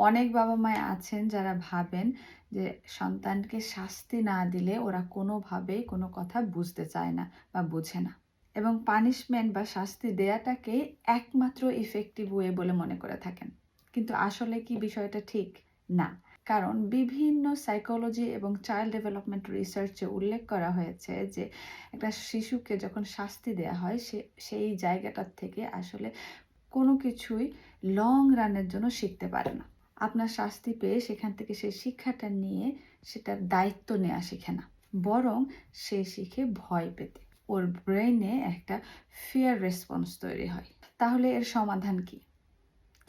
অনেক বাবা মায় আছেন যারা ভাবেন যে সন্তানকে শাস্তি না দিলে ওরা কোনোভাবেই কোনো কথা বুঝতে চায় না বা বোঝে না। এবং পানিশমেন্ট বা শাস্তি দেয়াটাকে একমাত্র ইফেক্টিভ ওয়ে বলে মনে করে থাকেন। কিন্তু আসলে কি বিষয়টা ঠিক? না। কারণ বিভিন্ন সাইকোলজি এবং চাইল্ড ডেভেলপমেন্ট রিসার্চে উল্লেখ করা হয়েছে যে একটা শিশুকে যখন শাস্তি দেওয়া হয় সে, সেই জায়গাটার থেকে আসলে কোনো কিছুই লং রানের জন্য শিখতে পারে না। আপনার শাস্তি পেয়ে সেখান থেকে সে শিক্ষাটা নিয়ে সেটার দায়িত্ব নেওয়া শিখে না। বরং সে শিখে ভয় পেতে। ওর ব্রেনে একটা ফিয়ার রেসপন্স তৈরি হয়। তাহলে এর সমাধান কি?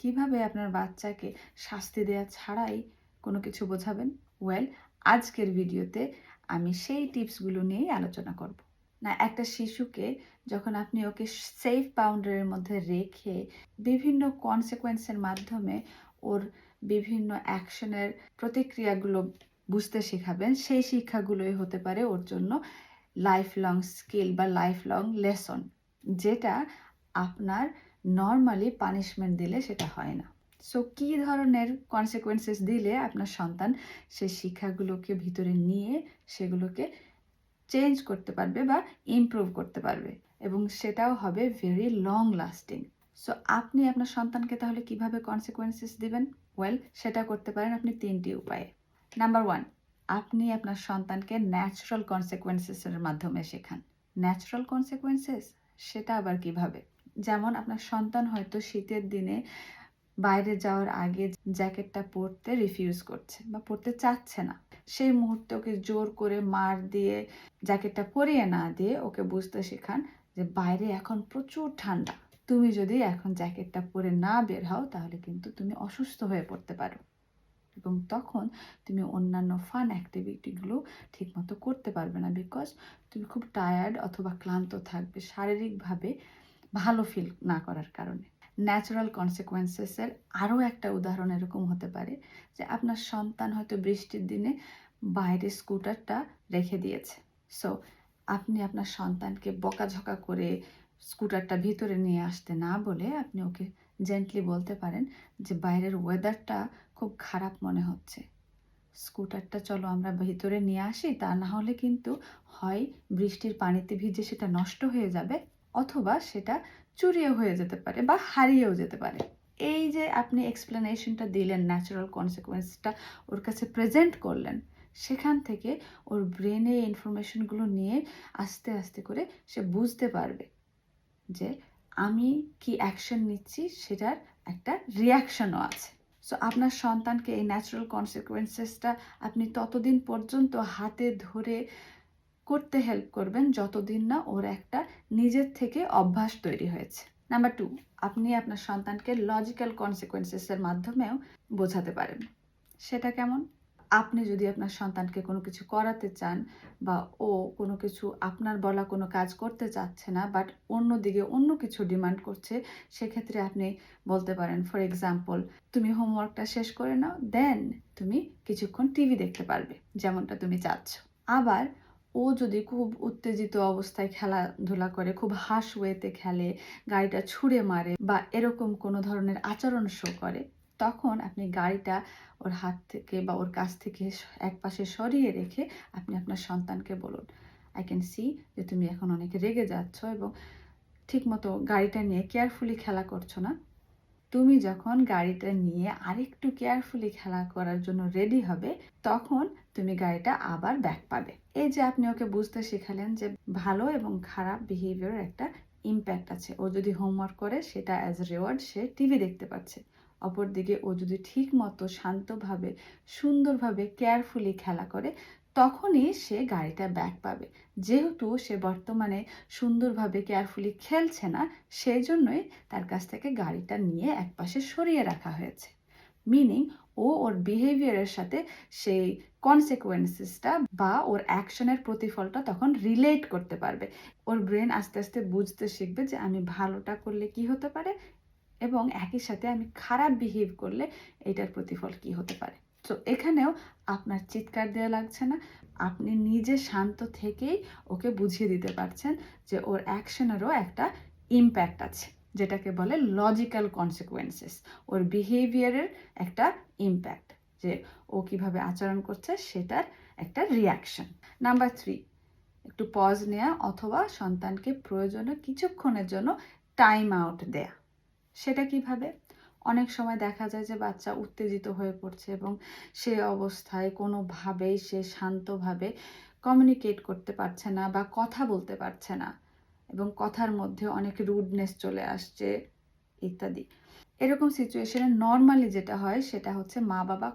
কীভাবে আপনার বাচ্চাকে শাস্তি দেওয়া ছাড়াই কোনো কিছু বোঝাবেন? ওয়েল আজকের ভিডিওতে আমি সেই টিপসগুলো নিয়েই আলোচনা করব। না, একটা শিশুকে যখন আপনি ওকে সেফ বাউন্ডারির মধ্যে রেখে বিভিন্ন কনসিকোয়েন্সের মাধ্যমে ওর বিভিন্ন অ্যাকশনের প্রতিক্রিয়াগুলো বুঝতে শেখাবেন, সেই শিক্ষাগুলোই হতে পারে ওর জন্য লাইফ লং স্কিল বা লাইফ লং লেসন যেটা আপনার নর্মালি পানিশমেন্ট দিলে সেটা হয় না। সো কী ধরনের কনসিকোয়েন্সেস দিলে আপনার সন্তান সেই শিক্ষাগুলোকে ভিতরে নিয়ে সেগুলোকে চেঞ্জ করতে পারবে বা ইমপ্রুভ করতে পারবে? এবং সেটাও হবে ভেরি লং লাস্টিং সো আপনি আপনার সন্তানকে তাহলে কীভাবে কনসিকোয়েন্সেস দিবেন? ওয়েল সেটা করতে পারেন আপনি তিনটি উপায়ে। নাম্বার ওয়ান আপনি আপনার সন্তানকে ন্যাচারাল কনসিকোয়েন্সেসের মাধ্যমে শেখান। ন্যাচারাল কনসিকোয়েন্সেস সেটা আবার কীভাবে? যেমন আপনার সন্তান হয়তো শীতের দিনে বাইরে যাওয়ার আগে জ্যাকেটটা পরতে রিফিউজ করছে বা পরতে চাচ্ছে না। সেই মুহূর্তে ওকে জোর করে মার দিয়ে জ্যাকেটটা পরিয়ে না দিয়ে ওকে বুঝতে শেখান যে বাইরে এখন প্রচুর ঠান্ডা। তুমি যদি এখন জ্যাকেটটা পরে না বের হও, তাহলে কিন্তু তুমি অসুস্থ হয়ে পড়তে পারো। এবং তখন তুমি অন্যান্য ফান অ্যাক্টিভিটিগুলো ঠিকমতো করতে পারবে না বিকজ তুমি খুব টায়ার্ড অথবা ক্লান্ত থাকবে শারীরিকভাবে ভালো ফিল না করার কারণে। ন্যাচারাল কনসিকোয়েন্সেসের আরও একটা উদাহরণ এরকম হতে পারে যে আপনার সন্তান হয়তো বৃষ্টির দিনে বাইরে স্কুটারটা রেখে দিয়েছে। সো আপনি আপনার সন্তানকে বকাঝকা করে স্কুটারটা ভিতরে নিয়ে আসতে না বলে আপনি ওকে জেন্টলি বলতে পারেন যে, বাইরের ওয়েদারটা খুব খারাপ মনে হচ্ছে। স্কুটারটা চলো আমরা ভিতরে নিয়ে আসি, তা না হলে কিন্তু হয় বৃষ্টির পানিতে ভিজে সেটা নষ্ট হয়ে যাবে অথবা সেটা চুরিও হয়ে যেতে পারে বা হারিয়েও যেতে পারে। এই যে আপনি এক্সপ্লেনেশনটা দিলেন ন্যাচারাল কনসিকোয়েন্সটা ওর কাছে প্রেজেন্ট করলেন, সেখান থেকে ওর ব্রেনে ইনফরমেশনগুলো নিয়ে আস্তে আস্তে করে সে বুঝতে পারবে। যে আমি কি অ্যাকশন নিচ্ছি সেটার একটা রিয়াকশনও আছে। সো আপনার সন্তানকে এই ন্যাচারাল কনসিকোয়েন্সেসটা আপনি ততদিন পর্যন্ত হাতে ধরে করতে হেল্প করবেন যতদিন না ওর একটা নিজের থেকে অভ্যাস তৈরি হয়েছে। নাম্বার টু আপনি আপনার সন্তানকে লজিক্যাল কনসিকোয়েন্সেসের মাধ্যমেও বোঝাতে পারেন। সেটা কেমন? আপনি যদি আপনার সন্তানকে কোনো কিছু করাতে চান বা ও কোনো কিছু আপনার বলা কোনো কাজ করতে চাচ্ছে না বাট অন্যদিকে অন্য কিছু ডিমান্ড করছে, সেক্ষেত্রে আপনি বলতে পারেন ফর এক্সাম্পল তুমি হোমওয়ার্কটা শেষ করে নাও দেন তুমি কিছুক্ষণ টিভি দেখতে পারবে, যেমনটা তুমি চাচ্ছ। আবার ও যদি খুব উত্তেজিত অবস্থায় খেলাধুলা করে, খুব হাস ওয়েতে খেলে, গাড়িটা ছুঁড়ে মারে বা এরকম কোনো ধরনের আচরণ শো করে তখন আপনি গাড়িটা ওর হাত থেকে বা ওর কাছ থেকে এক পাশে সরিয়ে রেখে আপনি আপনার সন্তানকে বলুন আই ক্যান সি যে তুমি এখন অনেক রেগে যাচ্ছ এবং ঠিকমতো গাড়িটা নিয়ে কেয়ারফুলি খেলা করছ না। তুমি যখন গাড়িটা নিয়ে আরেকটু কেয়ারফুলি খেলা করার জন্য রেডি হবে, তখন তুমি গাড়িটা আবার ব্যাক পাবে। এই যে আপনি ওকে বুঝতে শেখালেন যে ভালো এবং খারাপ বিহেভিয়ার একটা ইম্প্যাক্ট আছে। ও যদি হোমওয়ার্ক করে, সেটা অ্যাজ রেওয়ার্ড সে টিভি দেখতে পাচ্ছে। অপরদিকে ও যদি ঠিক মতো শান্তভাবে, সুন্দরভাবে কেয়ারফুলি খেলা করে, তখনই সে গাড়িটা ব্যাক পাবে। যেহেতু সে বর্তমানে সুন্দরভাবে কেয়ারফুলি খেলছে না সেই জন্যই তার কাছ থেকে গাড়িটা নিয়ে একপাশে সরিয়ে রাখা হয়েছে। মিনিং ও ওর বিহেভিয়ারের সাথে সেই কনসিকোয়েন্সেসটা বা ওর অ্যাকশনের প্রতিফলটা তখন রিলেট করতে পারবে। ওর ব্রেন আস্তে আস্তে বুঝতে শিখবে যে আমি ভালোটা করলে কি হতে পারে? এবং একই সাথে আমি খারাপ বিহেভ করলে এটার প্রতিফল কি হতে পারে? তো এখানেও আপনার চিৎকার দেওয়া লাগছে না। আপনি নিজে শান্ত থেকেই ওকে বুঝিয়ে দিতে পারছেন যে ওর অ্যাকশনেরও একটা ইম্প্যাক্ট আছে, যেটাকে বলে লজিক্যাল কনসিকুয়েন্সেস ওর বিহেভিয়ারের একটা ইম্প্যাক্ট যে ও কীভাবে আচরণ করছে সেটার একটা রিয়াকশন নাম্বার থ্রি একটু পজ নেওয়া অথবা সন্তানকে প্রয়োজনে কিছুক্ষণের জন্য টাইম আউট দেয়া। সেটা কীভাবে? অনেক সময় দেখা যায় যে বাচ্চা উত্তেজিত হয়ে পড়ছে এবং সে অবস্থায় কোনোভাবেই সে শান্তভাবে কমিউনিকেট করতে পারছে না বা কথা বলতে পারছে না এবং কথার মধ্যে অনেক রুডনেস চলে আসছে ইত্যাদি। এরকম সিচুয়েশনে নর্মালি যেটা হয় সেটা হচ্ছে মা বাবা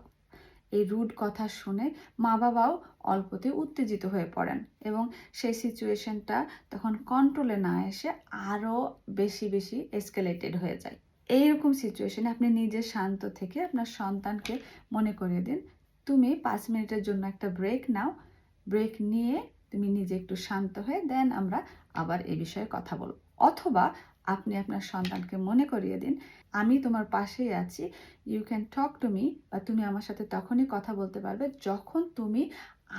এই রুড কথা শুনে মা বাবাও অল্পতে উত্তেজিত হয়ে পড়েন এবং সেই সিচুয়েশনটা তখন কন্ট্রোলে না এসে আরও বেশি বেশি এসকেলেটেড হয়ে যায়। এইরকম সিচুয়েশনে আপনি নিজে শান্ত থেকে আপনার সন্তানকে মনে করিয়ে দিন, তুমি পাঁচ মিনিটের জন্য একটা ব্রেক নাও ব্রেক নিয়ে তুমি নিজে একটু শান্ত হয়ে দেন আমরা আবার এ বিষয়ে কথা বলব। অথবা আপনি আপনার সন্তানকে মনে করিয়ে দিন, আমি তোমার পাশেই আছি you can talk to me বা তুমি আমার সাথে তখনই কথা বলতে পারবে যখন তুমি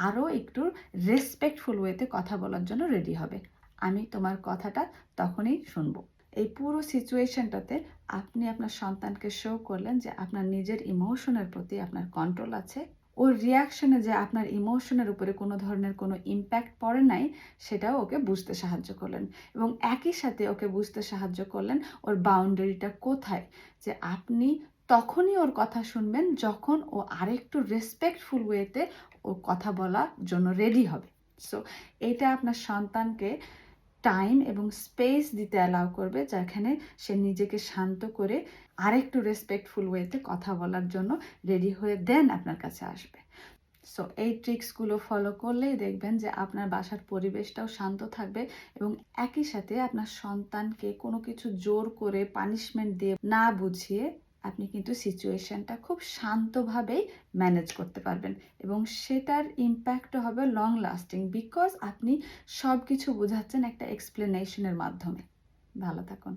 আরও একটু রেসপেক্টফুল ওয়েতে কথা বলার জন্য রেডি হবে। আমি তোমার কথাটা তখনই শুনব। এই পুরো সিচুয়েশনটাতে আপনি আপনার সন্তানকে শো করলেন যে আপনার নিজের ইমোশনের প্রতি আপনার কন্ট্রোল আছে। ওর রিয়াকশনে যে আপনার ইমোশনের উপরে কোনো ধরনের কোনো ইম্প্যাক্ট পড়ে নাই, সেটাও ওকে বুঝতে সাহায্য করলেন। এবং একই সাথে ওকে বুঝতে সাহায্য করলেন ওর বাউন্ডারিটা কোথায়? যে আপনি তখনই ওর কথা শুনবেন যখন ও আরেকটু রেসপেক্টফুল ওয়েতে ও কথা বলার জন্য রেডি হবে। সো এটা আপনার সন্তানকে টাইম এবং স্পেস দিতে অ্যালাউ করবে যেখানে সে নিজেকে শান্ত করে আরেকটু রেসপেক্টফুল ওয়েতে কথা বলার জন্য রেডি হয়ে দেন আপনার কাছে আসবে। সো এই ট্রিক্সগুলো ফলো করলেই দেখবেন যে আপনার বাসার পরিবেশটাও শান্ত থাকবে এবং একই সাথে আপনার সন্তানকে কোনো কিছু জোর করে পানিশমেন্ট দিয়ে না বুঝিয়ে আপনি কিন্তু সিচুয়েশনটা খুব শান্তভাবেই ম্যানেজ করতে পারবেন এবং সেটার ইম্প্যাক্টও হবে লং লাস্টিং বিকজ আপনি সব কিছু বোঝাচ্ছেন একটা এক্সপ্লেনেশনের মাধ্যমে। ভালো থাকুন।